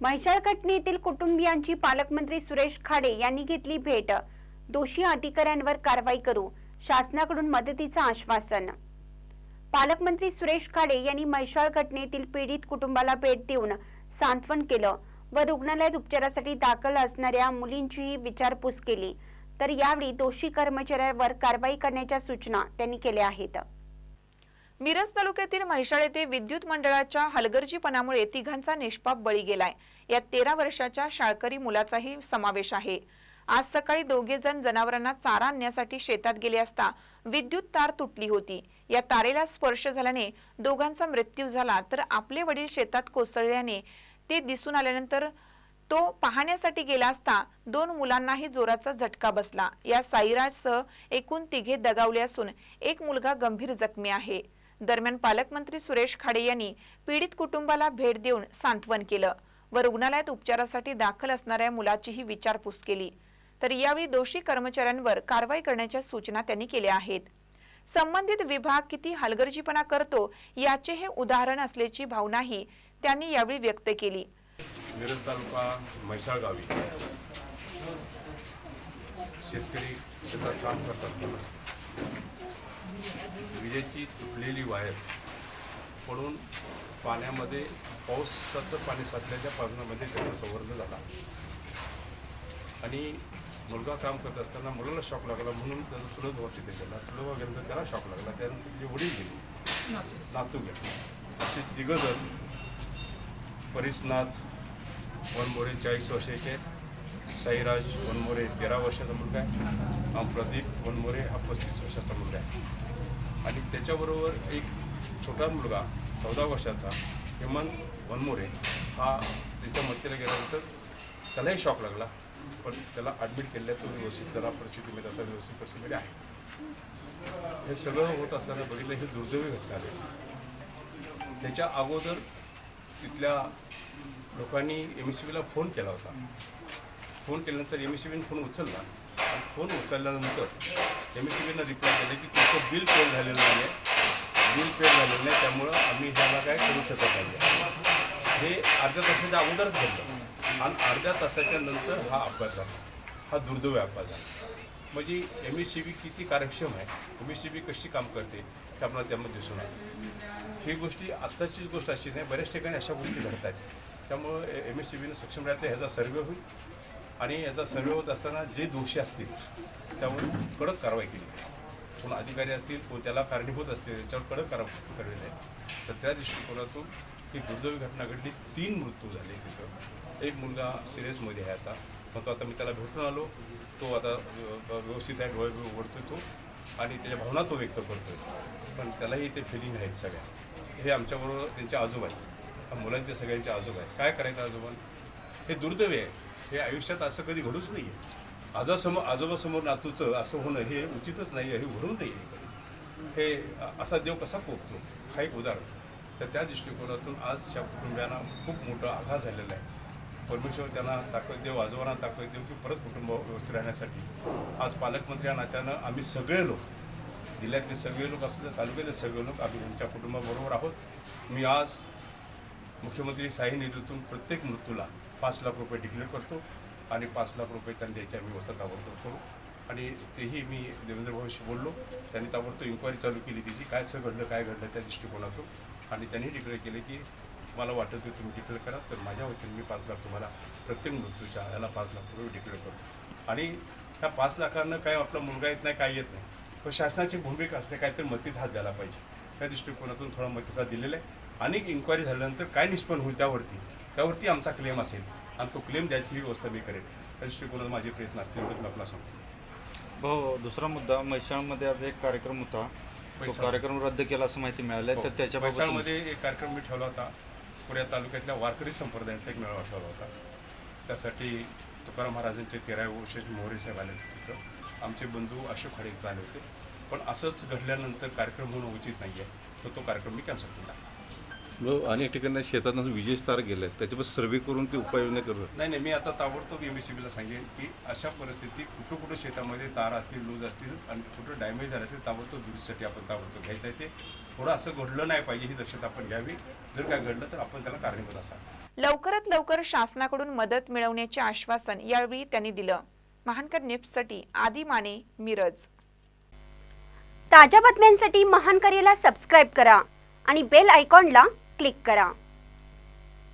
म्हैसाळ येथील कुटुंबियांची पालकमंत्री सुरेश खाडे यांनी घेतली भेट. दोषी अधिकाऱ्यांवर कारवाई करू शासनाकडून मदतीचं आश्वासन. पालकमंत्री सुरेश खाडे यांनी म्हैसाळ घटनेतील पीडित कुटुंबाला भेट देऊन सांत्वन केलं व रुग्णालयात उपचारासाठी दाखल असणाऱ्या मुलींचीही विचारपूस केली. तर यावेळी दोषी कर्मचाऱ्यांवर कारवाई करण्याच्या सूचना त्यांनी केल्या आहेत. मिरज तालुक्यातील म्हैसाळ येथे विद्युत मंडळाच्या हलगर्जीपणामुळे तिघांचा निष्पाप बळी गेलाय. यात तेरा वर्षाच्या शाळकरी मुलाचाही समावेश आहे. आज सकाळी दोघे जण जनावरांना चारा आणण्यासाठी शेतात गेले असता विद्युत तार तुटली होती. या तारेला स्पर्श झाल्याने दोघांचा मृत्यू झाला. तर आपले वडील शेतात कोसळल्याने ते दिसून आल्यानंतर तो पाहण्यासाठी गेला असता दोन मुलांनाही जोराचा झटका बसला. या साईराजसह एकूण तिघे दगावले असून एक मुलगा गंभीर जखमी आहे. दरम्यान पालकमंत्री सुरेश खाडे यांनी पीडित कुटुंबाला भेट देऊन सांत्वन केलं. व रुग्णालयात उपचारासाठी दाखल असणाऱ्या मुलाचीही विचारपूस केली. तर यावेळी दोषी कर्मचाऱ्यांवर कारवाई करण्याच्या सूचना त्यांनी केल्या आहेत. संबंधित विभाग किती हलगर्जीपणा करतो याचे हे उदाहरण असल्याची भावनाही त्यांनी यावेळी व्यक्त केली. मिरज तालुका म्हैसाळ गावी शेतकरी शेतात काम करत असताना विजेची तुटलेली वायर पडून पाण्यामध्ये पावसाचं पाणी साचल्याच्या पाण्यामध्ये त्याचा संवर्ध झाला. आणि मुलगा काम करत असताना मुलाला शॉक लागला म्हणून त्याचा चुलत होती त्याच्याला चुलत गेल्यानंतर त्याला शॉक लागला. त्यानंतर जे वडील गेले. नातू गेले. असे तिघजण परिसनाथ वनमोरे चाळीस वर्षाचे साईराज वनमोरे तेरा वर्षाचा मुलगा आहे. हा प्रदीप वनमोरे हा पस्तीस वर्षाचा मुलगा आहे. आणि त्याच्याबरोबर एक छोटा मुलगा चौदा वर्षाचा हेमंत वनमोरे हा तिच्या मतीला गेल्यानंतर त्यालाही शॉक लागला. पण त्याला ॲडमिट केलं तो व्यवस्थित त्याला परिस्थितीमध्ये आता व्यवस्थित परिस्थितीमध्ये आहे. हे सगळं होत असताना बघितलं हे दुर्दैवी घटना आली त्याच्या अगोदर तिथल्या लोकांनी एम एस सी बीला फोन केला होता. फोन केल्यानंतर एम एस सी बीने फोन उचलला. आणि फोन उचलल्यानंतर एम एस सी बीनं रिप्लाय केलं की तुमचं बिल पेड झालेलं नाही आहे बिल पेड झालेलं नाही त्यामुळं आम्ही ह्याला काय करू शकत नाही हे अर्ध्या तासाच्या अगोदरच घडलं. आणि अर्ध्या तासाच्या नंतर हा अपघात झाला. हा दुर्दैव अपघात झाला. म्हणजे एम एस सी बी किती कार्यक्षम आहे एम एस सी बी कशी काम करते हे आपल्याला त्यामध्ये दिसून आलं. ही गोष्टी आत्ताचीच गोष्ट अशी नाही बऱ्याच ठिकाणी अशा गोष्टी घडत आहेत. त्यामुळं एम एस सी बीनं सक्षम राहते ह्याचा सर्वे होईल. आणि याचा सर्वे होत असताना जे दोषी असतील त्यावर कडक कारवाई केली कोण अधिकारी असतील कोण त्याला कारणीभूत असतील त्याच्यावर कडक कारवाई करण्यात आहे तर त्या दृष्टिकोनातून ही दुर्दैवी घटना घडली. तीन मृत्यू झाले तिथं. एक मुलगा सिरियसमध्ये आहे आता. मग तो आता मी त्याला भेटून आलो. तो आता व्यवस्थित आहे डोळे उघडतो उघडतोय तो. आणि त्याच्या भावना तो व्यक्त करतोय. पण त्यालाही ते फिलिंग आहेत सगळ्या. हे आमच्याबरोबर त्यांचे आजोबा आहेत. हा मुलांचे सगळ्यांचे आजोबा आहेत. काय करायचं आजोबा हे दुर्दैवी आहे. हे आयुष्यात असं कधी घडूच नाही आहे आजोसमोर आजोबासमोर नातूचं असं होणं हे उचितच नाही आहे हे भरून नाही आहे हे असा देव कसा पोपतो? हा एक उदाहरण. तर त्या दृष्टिकोनातून आज या कुटुंबियांना खूप मोठा आघात झालेला आहे. परमेश्वर त्यांना ताकद देव आजोबांना ताकद देऊ की परत कुटुंब व्यवस्थित राहण्यासाठी. आज पालकमंत्री या नात्यानं आम्ही सगळे लोक जिल्ह्यातले सगळे लोक असू द्या तालुक्यातले सगळे लोक आम्ही त्यांच्या कुटुंबाबरोबर आहोत. मी आज मुख्यमंत्री साही निधीतून प्रत्येक मृत्यूला पाच लाख रुपये डिक्लेअर करतो. आणि पाच लाख रुपये त्यांनी द्यायच्या आम्ही व्यवस्था ताबडतोब करू. आणि तेही मी देवेंद्र भाऊशी बोललो. त्यांनी ताबडतोब इन्क्वायरी चालू केली तिची काय सगळं घडलं काय घडलं त्या दृष्टिकोनातून. आणि त्यांनी डिक्लेअर केले की मला वाटत की तुम्ही डिक्लेअर करा तर माझ्या वतीने मी पाच लाख तुम्हाला प्रत्येक मृत्यूच्या याला पाच लाख रुपये डिक्लेअर करतो. आणि ह्या पाच लाखांना काय आपला मुलगा येत नाही काय येत नाही. पण शासनाची भूमिका असते काहीतरी मतीच हात द्यायला पाहिजे. त्या दृष्टिकोनातून थोडा मतीचा दिलेला आहे. अनेक इन्क्वायरी झाल्यानंतर काय निष्पन्न होईल त्यावरती त्यावरती आमचा क्लेम असेल. आणि तो क्लेम द्यायची ही व्यवस्था मी करेन. त्या दृष्टिकोनात माझे प्रयत्न असतील एवढंच मी आपला सांगतो. भाऊ दुसरा मुद्दा म्हैसाळमध्ये आज एक कार्यक्रम होता. तो. कार्यक्रम रद्द केला असं माहिती मिळाली तर त्याच्याबाबत म्हैसाळमध्ये एक कार्यक्रम मी ठेवला होता. पुण्या तालुक्यातल्या वारकरी संप्रदायांचा एक मेळावा ठेवला होता. त्यासाठी तुकाराम महाराजांचे तेरावे वर्ष मोहरे साहेब आले होते तिथं. आमचे बंधू अशोक खडे आले होते. पण असंच घडल्यानंतर कार्यक्रम होणं उचित नाही आहे तर तो कार्यक्रम मी कॅन्सल केला मग अनेक ठिकाणी शेतातून विजेश तार गेले त्याच्यावर सर्वे करून ते उपाययोजना करू नाही नाही मी आता ताबडतोब एम एस सी बीला सांगेन की अशा परिस्थितीत कुठं कुठं शेतामध्ये तार असतील लूज असतील आणि कुठं डॅमेज झालं असेल ताबडतोब दुरुस्तीसाठी आपण ताबडतोब घ्यायचं आहे ते. थोडं असं घडलं नाही पाहिजे ही दक्षता आपण घ्यावी. जर काय घडलं तर आपण त्याला कारणीभूत असावं. लवकरात लवकर शासनाकडून मदत मिळवण्याचे आश्वासन यावेळी त्यांनी दिलं. महानकर निप्ससाठी आदी माने मिरज. ताज्या बातम्यांसाठी महान करेला सबस्क्राईब करा आणि बेल आयकॉनला क्लिक करा.